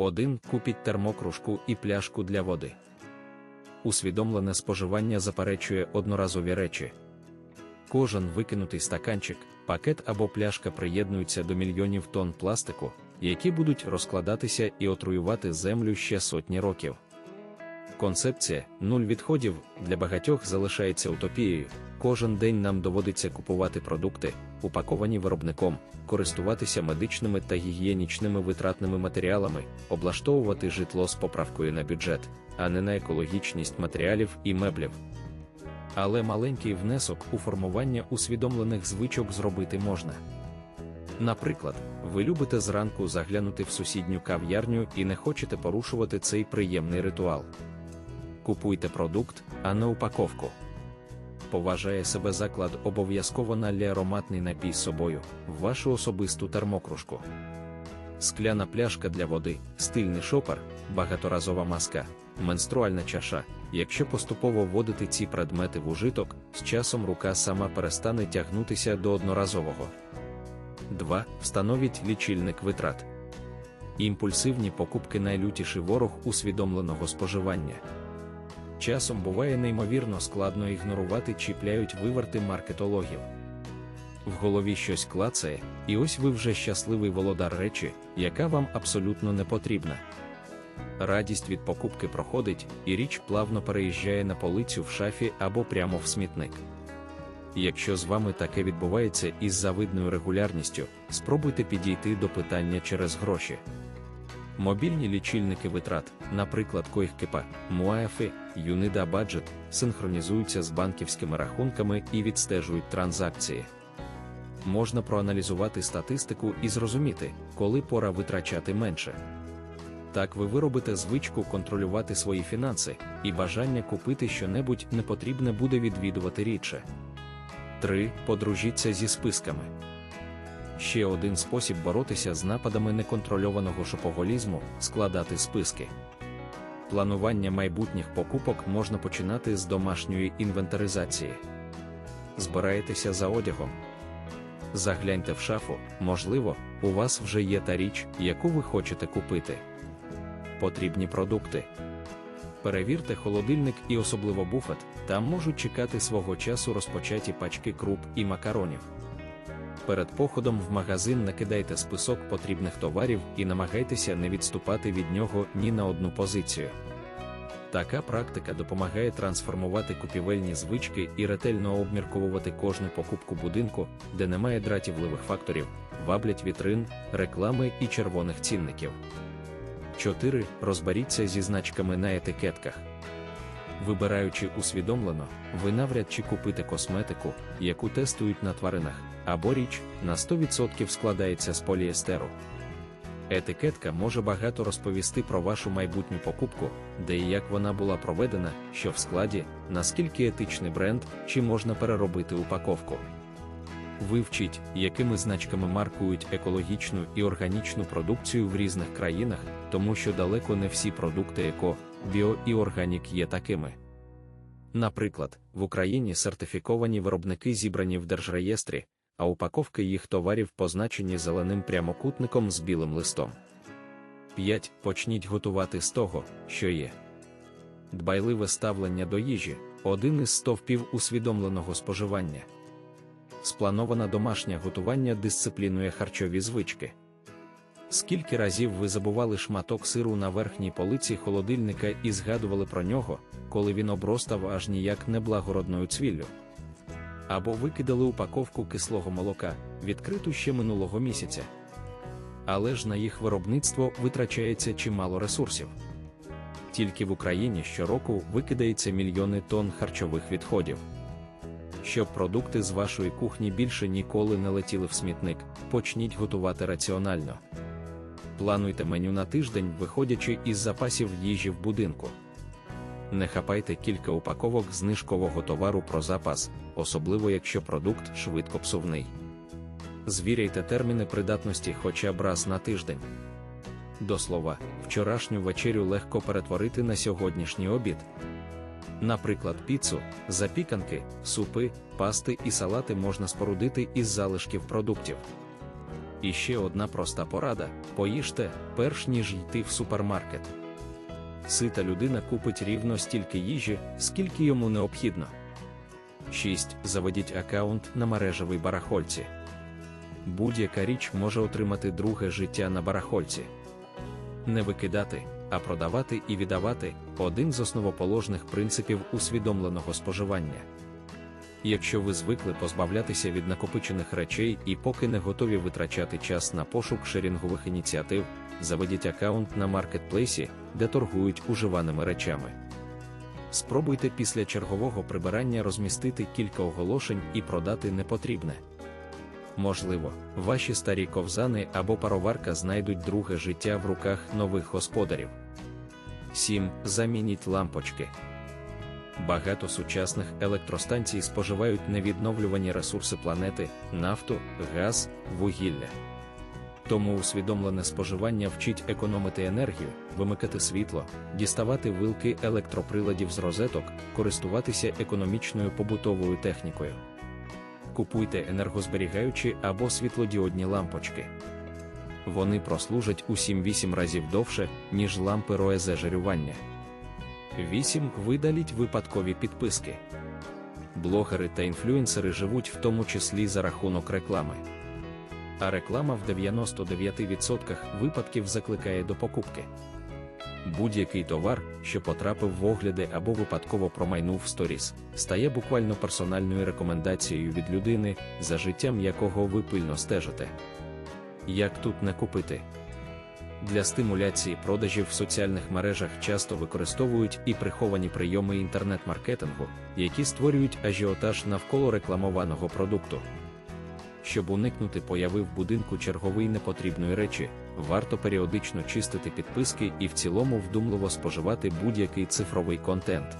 1. Купіть термокружку і пляшку для води. Усвідомлене споживання заперечує одноразові речі. Кожен викинутий стаканчик, пакет або пляшка приєднуються до мільйонів тонн пластику, які будуть розкладатися і отруювати землю ще сотні років. Концепція нуль відходів для багатьох залишається утопією. Кожен день нам доводиться купувати продукти, упаковані виробником, користуватися медичними та гігієнічними витратними матеріалами, облаштовувати житло з поправкою на бюджет, а не на екологічність матеріалів і меблів. Але маленький внесок у формування усвідомлених звичок зробити можна. Наприклад, ви любите зранку заглянути в сусідню кав'ярню і не хочете порушувати цей приємний ритуал. Купуйте продукт, а не упаковку. Поважає себе заклад обов'язково налє ароматний напій з собою, в вашу особисту термокружку. Скляна пляшка для води, стильний шопер, багаторазова маска, менструальна чаша. Якщо поступово вводити ці предмети в ужиток, з часом рука сама перестане тягнутися до одноразового. 2. Встановіть лічильник витрат. Імпульсивні покупки найлютіший ворог усвідомленого споживання. Часом буває неймовірно складно ігнорувати чіпляють виверти маркетологів. В голові щось клацає, і ось ви вже щасливий володар речі, яка вам абсолютно не потрібна. Радість від покупки проходить, і річ плавно переїжджає на полицю в шафі або прямо в смітник. Якщо з вами таке відбувається із завидною регулярністю, спробуйте підійти до питання через гроші. Мобільні лічильники витрат, наприклад, Койхкепа, Муафи, Юнида Баджет, синхронізуються з банківськими рахунками і відстежують транзакції. Можна проаналізувати статистику і зрозуміти, коли пора витрачати менше. Так ви виробите звичку контролювати свої фінанси, і бажання купити щонебудь непотрібне буде відвідувати рідше. 3. Подружіться зі списками. Ще один спосіб боротися з нападами неконтрольованого шопоголізму складати списки. Планування майбутніх покупок можна починати з домашньої інвентаризації. Збираєтеся за одягом. Загляньте в шафу, можливо, у вас вже є та річ, яку ви хочете купити. Потрібні продукти. Перевірте холодильник і особливо буфет, там можуть чекати свого часу розпочаті пачки круп і макаронів. Перед походом в магазин накидайте список потрібних товарів і намагайтеся не відступати від нього ні на одну позицію. Така практика допомагає трансформувати купівельні звички і ретельно обмірковувати кожну покупку будинку, де немає дратівливих факторів, ваблять вітрин, реклами і червоних цінників. 4. Розберіться зі значками на етикетках. Вибираючи усвідомлено, ви навряд чи купите косметику, яку тестують на тваринах, або річ на 100% складається з поліестеру. Етикетка може багато розповісти про вашу майбутню покупку, де і як вона була проведена, що в складі, наскільки етичний бренд, чи можна переробити упаковку. Вивчіть, якими значками маркують екологічну і органічну продукцію в різних країнах, тому що далеко не всі продукти еко, біо і органік є такими. Наприклад, в Україні сертифіковані виробники зібрані в держреєстрі, а упаковки їх товарів позначені зеленим прямокутником з білим листом. 5. Почніть готувати з того, що є. Дбайливе ставлення до їжі один із стовпів усвідомленого споживання. Сплановане домашнє готування дисциплінує харчові звички. Скільки разів ви забували шматок сиру на верхній полиці холодильника і згадували про нього, коли він обростав аж ніяк неблагородною цвіллю? Або викидали упаковку кислого молока, відкриту ще минулого місяця. Але ж на їх виробництво витрачається чимало ресурсів. Тільки в Україні щороку викидається мільйони тонн харчових відходів. Щоб продукти з вашої кухні більше ніколи не летіли в смітник, почніть готувати раціонально. Плануйте меню на тиждень, виходячи із запасів їжі в будинку. Не хапайте кілька упаковок знижкового товару про запас, особливо якщо продукт швидко псувний. Звіряйте терміни придатності хоча б раз на тиждень. До слова, вчорашню вечерю легко перетворити на сьогоднішній обід. Наприклад, піцу, запіканки, супи, пасти і салати можна спорудити із залишків продуктів. І ще одна проста порада: поїжте, перш ніж йти в супермаркет. Сита людина купить рівно стільки їжі, скільки йому необхідно. 6. Заведіть аккаунт на мережевій барахольці. Будь-яка річ може отримати друге життя на барахольці. Не викидати, а продавати і віддавати один з основоположних принципів усвідомленого споживання. Якщо ви звикли позбавлятися від накопичених речей і поки не готові витрачати час на пошук шерінгових ініціатив, заведіть аккаунт на маркетплейсі, де торгують уживаними речами. Спробуйте після чергового прибирання розмістити кілька оголошень і продати непотрібне. Можливо, ваші старі ковзани або пароварка знайдуть друге життя в руках нових господарів. 7. Замініть лампочки. Багато сучасних електростанцій споживають невідновлювані ресурси планети, нафту, газ, вугілля. Тому усвідомлене споживання вчить економити енергію, вимикати світло, діставати вилки електроприладів з розеток, користуватися економічною побутовою технікою. Купуйте енергозберігаючі або світлодіодні лампочки. Вони прослужать у 7-8 разів довше, ніж лампи роезе жарювання. 8. Видаліть випадкові підписки. Блогери та інфлюенсери живуть в тому числі за рахунок реклами. А реклама в 99% випадків закликає до покупки. Будь-який товар, що потрапив в огляди або випадково промайнув в сторіс, стає буквально персональною рекомендацією від людини, за життям якого ви пильно стежите. Як тут не купити? Для стимуляції продажів в соціальних мережах часто використовують і приховані прийоми інтернет-маркетингу, які створюють ажіотаж навколо рекламованого продукту. Щоб уникнути появи в будинку чергової непотрібної речі, варто періодично чистити підписки і в цілому вдумливо споживати будь-який цифровий контент.